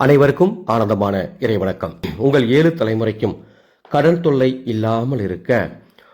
அனைவருக்கும் ஆனந்தமான இறைவணக்கம். உங்கள் ஏழு தலைமுறைக்கும் கடன் தொல்லை இல்லாமல் இருக்க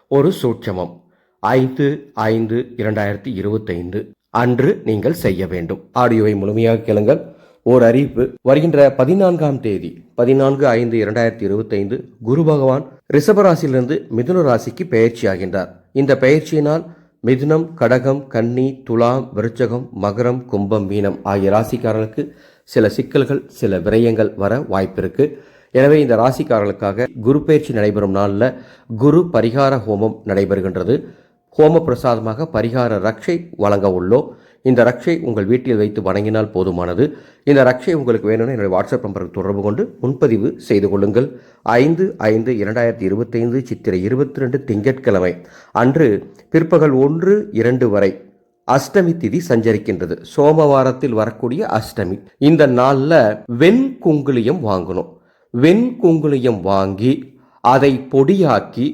ஒரு சூட்சமம். ஐந்து ஐந்து இரண்டாயிரத்தி இருபத்தைந்து. அன்று நீங்கள் செய்ய வேண்டும். ஆடியோவை முழுமையாக கேளுங்கள். ஓர் அறிவிப்பு. வருகின்ற பதினான்காம் தேதி பதினான்கு ஐந்து இரண்டாயிரத்தி இருபத்தைந்து குரு பகவான் ரிஷபராசியிலிருந்து மிதுன ராசிக்கு பெயர்ச்சியாகின்றார் இந்த பயிற்சியினால் மிதுனம் கடகம் கன்னி துலாம் விருச்சகம் மகரம் கும்பம் மீனம் ஆகிய ராசிக்காரர்களுக்கு சில சிக்கல்கள் சில விரயங்கள் வர வாய்ப்பிருக்கு. எனவே இந்த ராசிக்காரர்களுக்காக குரு பயிற்சி நடைபெறும் நாளில் குரு பரிகார ஹோமம் நடைபெறுகின்றது. ஹோம பிரசாதமாக பரிகார ரக்ஷை வழங்க உள்ளோம். இந்த ரக்ஷை உங்கள் வீட்டில் வைத்து வணங்கினால் போதுமானது. இந்த ரக்ஷை உங்களுக்கு வேணும்னு என்னுடைய வாட்ஸ்அப் நம்பருக்கு தொடர்பு கொண்டு முன்பதிவு செய்து கொள்ளுங்கள். ஐந்து ஐந்து இரண்டாயிரத்தி இருபத்தைந்து சித்திரை இருபத்தி ரெண்டு திங்கட்கிழமை அன்று பிற்பகல் ஒன்று இரண்டு வரை அஷ்டமி திதி சஞ்சரிக்கின்றது. சோமவாரத்தில் வரக்கூடிய அஷ்டமி. இந்த நாளில் வெண்குங்குளியம் வாங்கணும். வெண்குங்குளியம் வாங்கி அதை பொடியாக்கி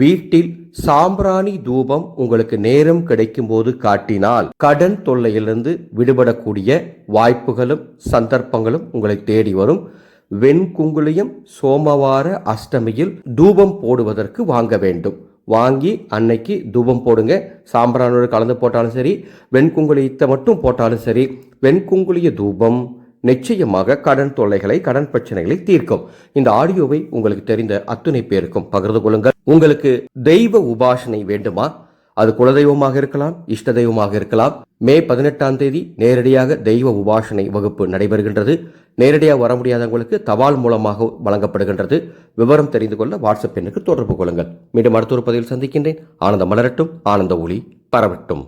வீட்டில் சாம்பிராணி தூபம் உங்களுக்கு நேரம் கிடைக்கும் போது காட்டினால் கடன் தொல்லையிலிருந்து விடுபடக்கூடிய வாய்ப்புகளும் சந்தர்ப்பங்களும் உங்களை தேடி வரும். வெண்குங்குளியம் சோமவார அஷ்டமியில் தூபம் போடுவதற்கு வாங்க வேண்டும். வாங்கி அன்னைக்கு தூபம் போடுங்க. சாம்பிரானோடு கலந்து போட்டாலும் சரி வெண்குங்குளியத்தை மட்டும் போட்டாலும் சரி வெண்குங்குளிய தூபம் நிச்சயமாக கடன் தொல்லைகளை கடன் பிரச்சனைகளை தீர்க்கும். இந்த ஆடியோவை உங்களுக்கு தெரிந்த அத்துணை பேருக்கும் பகிர்ந்து கொள்ளுங்கள். உங்களுக்கு தெய்வ உபாசனை வேண்டுமா? அது குலதெய்வமாக இருக்கலாம் இஷ்ட தெய்வமாக இருக்கலாம். மே பதினெட்டாம் தேதி நேரடியாக தெய்வ உபாசனை வகுப்பு நடைபெறுகின்றது. நேரடியாக வர முடியாதவங்களுக்கு தபால் மூலமாக வழங்கப்படுகின்றது. விவரம் தெரிந்து கொள்ள வாட்ஸ்அப் எண்ணுக்கு தொடர்பு கொள்ளுங்கள். மீண்டும் அடுத்த ஒரு பதிவில் சந்திக்கின்றேன். ஆனந்த மலரட்டும் ஆனந்த ஒளி பரவட்டும்.